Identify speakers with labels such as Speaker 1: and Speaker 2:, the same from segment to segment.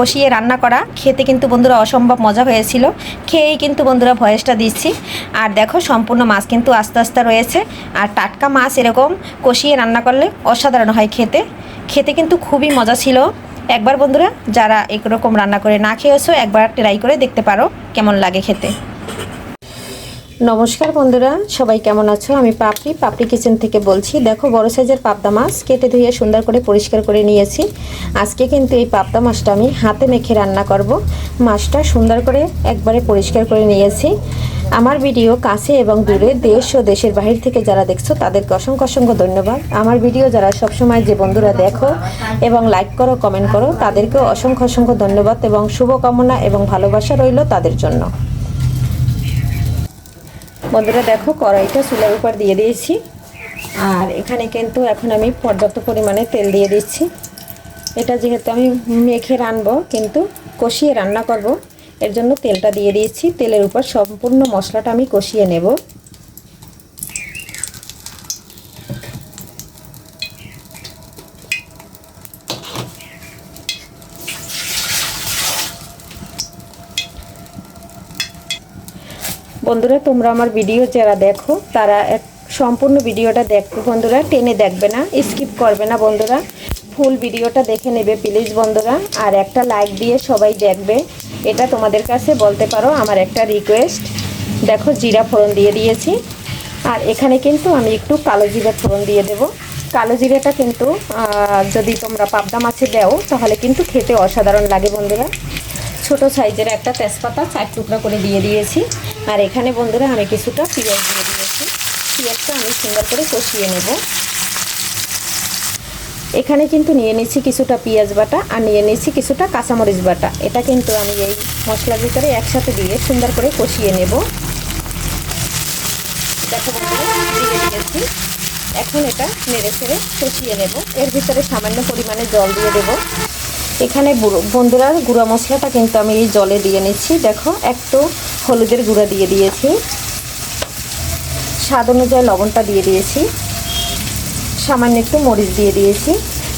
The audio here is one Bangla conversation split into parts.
Speaker 1: কষিয়ে রান্না করা। খেতে কিন্তু বন্ধুরা অসম্ভব মজা হয়েছিল। খেয়েই কিন্তু বন্ধুরা ভয়েসটা দিচ্ছি। আর দেখো, সম্পূর্ণ মাছ কিন্তু আস্তে আস্তে রয়েছে। আর টাটকা মাছ এরকম কষিয়ে রান্না করলে অসাধারণ হয় খেতে। খেতে কিন্তু খুবই মজা ছিল। একবার বন্ধুরা, যারা এরকম রান্না করে না খেয়েছো, একবার ট্রাই করে দেখতে পারো কেমন লাগে খেতে। নমস্কার বন্ধুরা, সবাই কেমন আছো? আমি পাপড়ি পাপড়ি কিচেন থেকে বলছি। দেখো, বড় সাইজের পাবদা মাছ কেটে ধুয়ে সুন্দর করে পরিষ্কার করে নিয়েছি। আজকে কিন্তু এই পাবদা মাছটা আমি হাতে মেখে রান্না করব। মাছটা সুন্দর করে একবারে পরিষ্কার করে নিয়েছি। আমার ভিডিও কাছে এবং দূরে দেশ ও দেশের বাহির থেকে যারা দেখছ, তাদেরকে অসংখ্য অসংখ্য ধন্যবাদ। আমার ভিডিও যারা সবসময় যে বন্ধুরা দেখো এবং লাইক করো কমেন্ট করো, তাদেরকেও অসংখ্য অসংখ্য ধন্যবাদ এবং শুভকামনা এবং ভালোবাসা রইল তাদের জন্য। বন্ধুরা দেখো, কড়াইটা চুলার উপর দিয়ে দিয়েছি। আর এখানে কিন্তু এখন আমি পর্যাপ্ত পরিমাণে তেল দিয়ে দিচ্ছি। এটা যেহেতু আমি মেখে রানবো, কিন্তু কষিয়ে রান্না করব, এর জন্য তেলটা দিয়ে দিয়েছি। তেলের উপর সম্পূর্ণ মশলাটা আমি কষিয়ে নেব। বন্ধুরা, তোমরা আমার ভিডিও যারা দেখো, তারা এক সম্পূর্ণ ভিডিওটা দেখো বন্ধুরা, টেনে দেখবে না স্কিপ করবে না বন্ধুরা। ফুল ভিডিওটা দেখে নেবে প্লিজ বন্ধুরা। আর একটা লাইক দিয়ে সবাই দেখবে। এটা তোমাদের কাছে বলতে পারো, আমার একটা রিকোয়েস্ট দেখো, জিরা ফোড়ন দিয়ে দিয়েছি। আর এখানে কিন্তু আমি একটু কালো জিরা ফোড়ন দিয়ে দেব। কালো জিরাটা কিন্তু যদি তোমরা পাবদা মাছে দাও, তাহলে কিন্তু খেতে অসাধারণ লাগে বন্ধুরা। ছোট সাইজের একটা তেজপাতা চার টুকরা করে দিয়ে দিয়েছি। আর এখানে বন্ধুরা আমি কিছুটা পেঁয়াজ দিয়ে দিয়েছি। পেঁয়াজটা আমি সুন্দর করে কষিয়ে নেব। এখানে কিন্তু নিয়ে নিচ্ছি কিছুটা পেঁয়াজ বাটা আর নিয়ে নিচ্ছি কিছুটা কাঁচামরিচ বাটা। এটা কিন্তু আমি এই মশলার ভিতরে একসাথে দিয়ে সুন্দর করে কষিয়ে নেব। দিয়ে এখন এটা নেড়ে ছেড়ে কষিয়ে নেব। এর ভিতরে সামান্য পরিমাণে জল দিয়ে দেবো। এখানে বন্ধুরা, গুঁড়া মশলাটা কিন্তু আমি এই জলে দিয়ে নিচ্ছি। দেখো একটু হলুদের গুঁড়া দিয়ে দিয়েছি। স্বাদ অনুযায়ী লবণটা দিয়ে দিয়েছি। সামান্য একটু মরিচ দিয়ে দিয়েছি।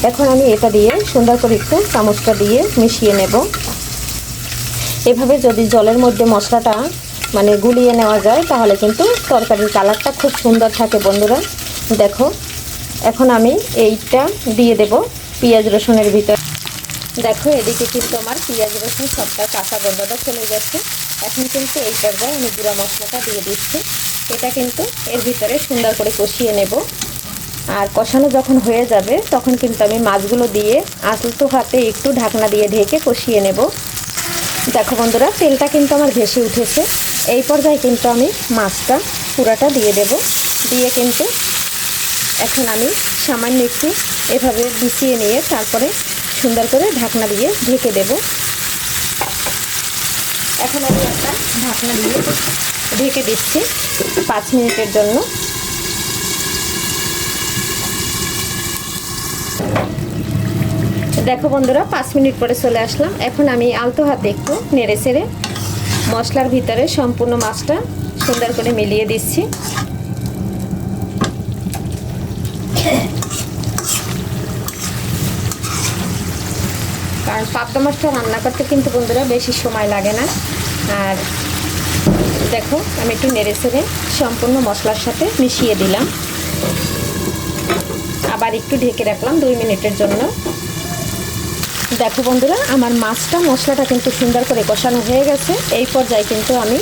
Speaker 1: এখন আমি এটা দিয়ে সুন্দর করে একটু চামচটা দিয়ে মিশিয়ে নেব। এভাবে যদি জলের মধ্যে মশলাটা মানে গুলিয়ে নেওয়া যায়, তাহলে কিন্তু তরকারির কালারটা খুব সুন্দর থাকে বন্ধুরা। দেখো, এখন আমি এইটা দিয়ে দেব পেঁয়াজ রসুনের ভিতর। দেখো, এদিকে কিন্তু আমার পেঁয়াজ রসুন সবটা কাঁচা গন্ধটা চলে গেছে। এখন কিন্তু এই পর্যায়ে আমি গুঁড়া মশলাটা দিয়ে দিচ্ছি। এটা কিন্তু এর ভিতরে সুন্দর করে কষিয়ে নেব। আর কষানো যখন হয়ে যাবে, তখন কিন্তু আমি মাছগুলো দিয়ে আলতো হাতে একটু ঢাকনা দিয়ে ঢেকে কষিয়ে নেব। দেখো বন্ধুরা, তেলটা কিন্তু আমার ভেসে উঠেছে। এই পর্যায়ে কিন্তু আমি মাছটা পুরাটা দিয়ে দেব। দিয়ে কিন্তু এখন আমি সামান্য একটু এভাবে বিছিয়ে নিয়ে তারপরে সুন্দর করে ঢাকনা দিয়ে ঢেকে দেব। এখন আমি একটা ঢাকনা দিয়ে ঢেকে দিচ্ছি পাঁচ মিনিটের জন্য। দেখো বন্ধুরা, পাঁচ মিনিট পরে চলে আসলাম। এখন আমি আলতো হাতে একটু নেড়ে চেড়ে মশলার ভিতরে সম্পূর্ণ মাছটা সুন্দর করে মিলিয়ে দিচ্ছি। কারণ পাবদা মাছটা রান্না করতে কিন্তু বন্ধুরা বেশি সময় লাগে না। আর দেখো, আমি একটু নেড়ে চেড়ে সম্পূর্ণ মশলার সাথে মিশিয়ে দিলাম। আবার একটু ঢেকে রাখলাম দুই মিনিটের জন্য। দেখো বন্ধুরা, আমার মাছটা, মশলাটা কিন্তু সুন্দর করে কষানো হয়ে গেছে। এই পর্যায়ে কিন্তু আমি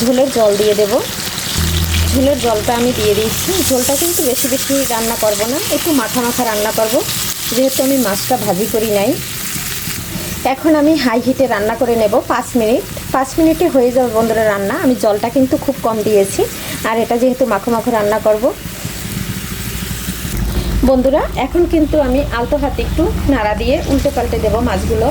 Speaker 1: ঝোলের জল দিয়ে দেব। ঝোলের জলটা আমি দিয়ে দিয়েছি। ঝোলটা কিন্তু বেশি বেশি রান্না করব না, একটু মাখা মাখা রান্না করব। যেহেতু আমি মাছটা ভাজি করি নাই এখন আমি হাই হিটে রান্না করে নেব পাঁচ মিনিট। পাঁচ মিনিটে হয়ে যাবে বন্ধুরা রান্না। আমি জলটা কিন্তু খুব কম দিয়েছি। আর এটা যেহেতু মাখো মাখো রান্না করব। বন্ধুরা, এখন কিন্তু আমি আলতো হাতে একটু নাড়া দিয়ে উল্টে পাল্টে দেবো মাছগুলো।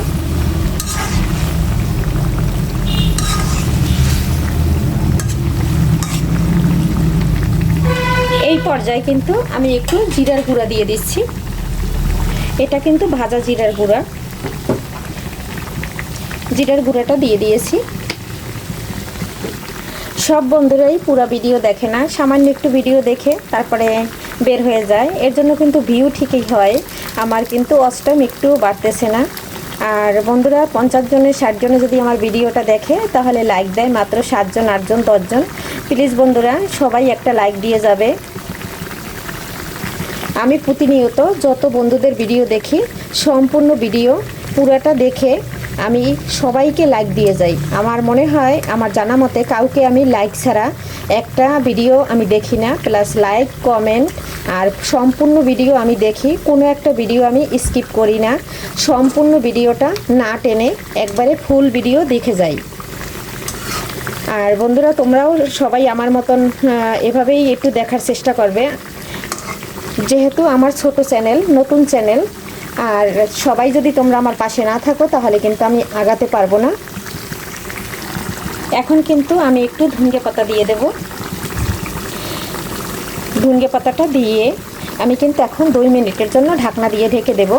Speaker 1: এই পর্যায়ে কিন্তু আমি একটু জিরার গুঁড়া দিয়ে দিচ্ছি। এটা কিন্তু ভাজা জিরার গুঁড়া। জিরার গুঁড়াটা দিয়ে দিয়েছি। সব বন্ধুরাই পুরা ভিডিও দেখে না, সামান্য একটু ভিডিও দেখে তারপরে বের হয়ে যায়। এর জন্য কিন্তু ভিউ ঠিকই হয়, আমার কিন্তু অষ্টম একটু বাড়তেছে না। আর বন্ধুরা, পঞ্চাশ জনের ষাট জনে যদি আমার ভিডিওটা দেখে, তাহলে লাইক দেয় মাত্র সাতজন আটজন দশজন প্লিজ বন্ধুরা, সবাই একটা লাইক দিয়ে যাবে। আমি প্রতিনিয়ত যত বন্ধুদের ভিডিও দেখি, সম্পূর্ণ ভিডিও পুরোটা দেখে আমি সবাইকে লাইক দিয়ে যাই। আমার মনে হয়, আমার জানা মতে কাউকে আমি লাইক ছাড়া একটা ভিডিও আমি দেখি না প্লাস লাইক কমেন্ট আর সম্পূর্ণ ভিডিও আমি দেখি। কোনো একটা ভিডিও আমি স্কিপ করি না। সম্পূর্ণ ভিডিওটা না টেনে একবারে ফুল ভিডিও দেখে যাই। আর বন্ধুরা, তোমরাও সবাই আমার মতন এভাবেই একটু দেখার চেষ্টা করবে। যেহেতু আমার ছোট চ্যানেল নতুন চ্যানেল আর সবাই যদি তোমরা আমার পাশে না থাকো, তাহলে কিন্তু আমি আগাতে পারব না। এখন কিন্তু আমি একটু ধুনগে পাতা দিয়ে দেব। ধুনগে পাতাটা দিয়ে আমি কিন্তু এখন দুই মিনিটের জন্য ঢাকনা দিয়ে ঢেকে দেব।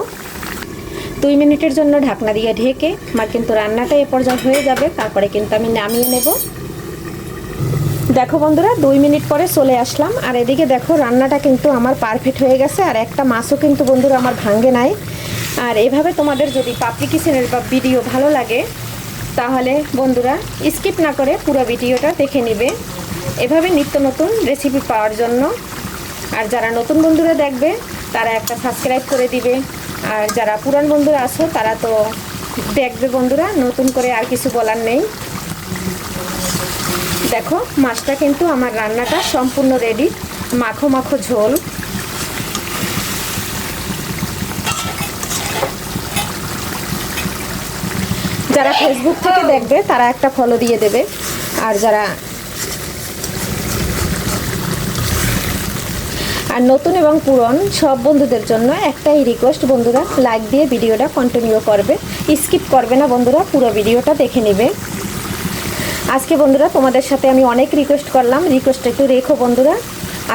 Speaker 1: দুই মিনিটের জন্য ঢাকনা দিয়ে ঢেকে আমার কিন্তু রান্নাটা এ পর্যায়ে হয়ে যাবে। তারপরে কিন্তু আমি নামিয়ে নেব। দেখো বন্ধুরা, দুই মিনিট পরে চলে আসলাম। আর এদিকে দেখো, রান্নাটা কিন্তু আমার পারফেক্ট হয়ে গেছে। আর একটা মাছও কিন্তু বন্ধুরা আমার ভাঙ্গে নাই। আর এভাবে তোমাদের যদি পাপড়ি কিচেনের বা ভিডিও ভালো লাগে, তাহলে বন্ধুরা স্কিপ না করে পুরো ভিডিওটা দেখে নেবে। এভাবে নিত্য নতুন রেসিপি পাওয়ার জন্য। আর যারা নতুন বন্ধুরা দেখবে, তারা একটা সাবস্ক্রাইব করে দিবে। আর যারা পুরান বন্ধুরা আছো, তারা তো দেখবে বন্ধুরা, নতুন করে আর কিছু বলার নেই। দেখো, মাছটা কিন্তু আমার রান্নাটা সম্পূর্ণ রেডি মাখো মাখো ঝোল। যারা ফেসবুক থেকে দেখবে, তারা একটা ফলো দিয়ে দেবে। আর যারা আর নতুন এবং পুরন, সব বন্ধুদের জন্য একটাই রিকোয়েস্ট বন্ধুরা লাইক দিয়ে ভিডিওটা কন্টিনিউ করবে। স্কিপ করবে না, বন্ধুরা, পুরো ভিডিওটা দেখে নেবে। আজকে বন্ধুরা, তোমাদের সাথে আমি অনেক রিকোয়েস্ট করলাম। রিকোয়েস্ট একটু রেখো বন্ধুরা।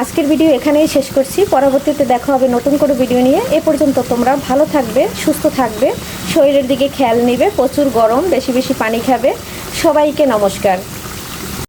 Speaker 1: আজকের ভিডিও এখানেই শেষ করছি। পরবর্তীতে দেখা হবে নতুন করে ভিডিও নিয়ে। এ পর্যন্ত তোমরা ভালো থাকবে, সুস্থ থাকবে, শরীরের দিকে খেয়াল নেবে, প্রচুর গরম, বেশি বেশি পানি খাবে। সবাইকে নমস্কার।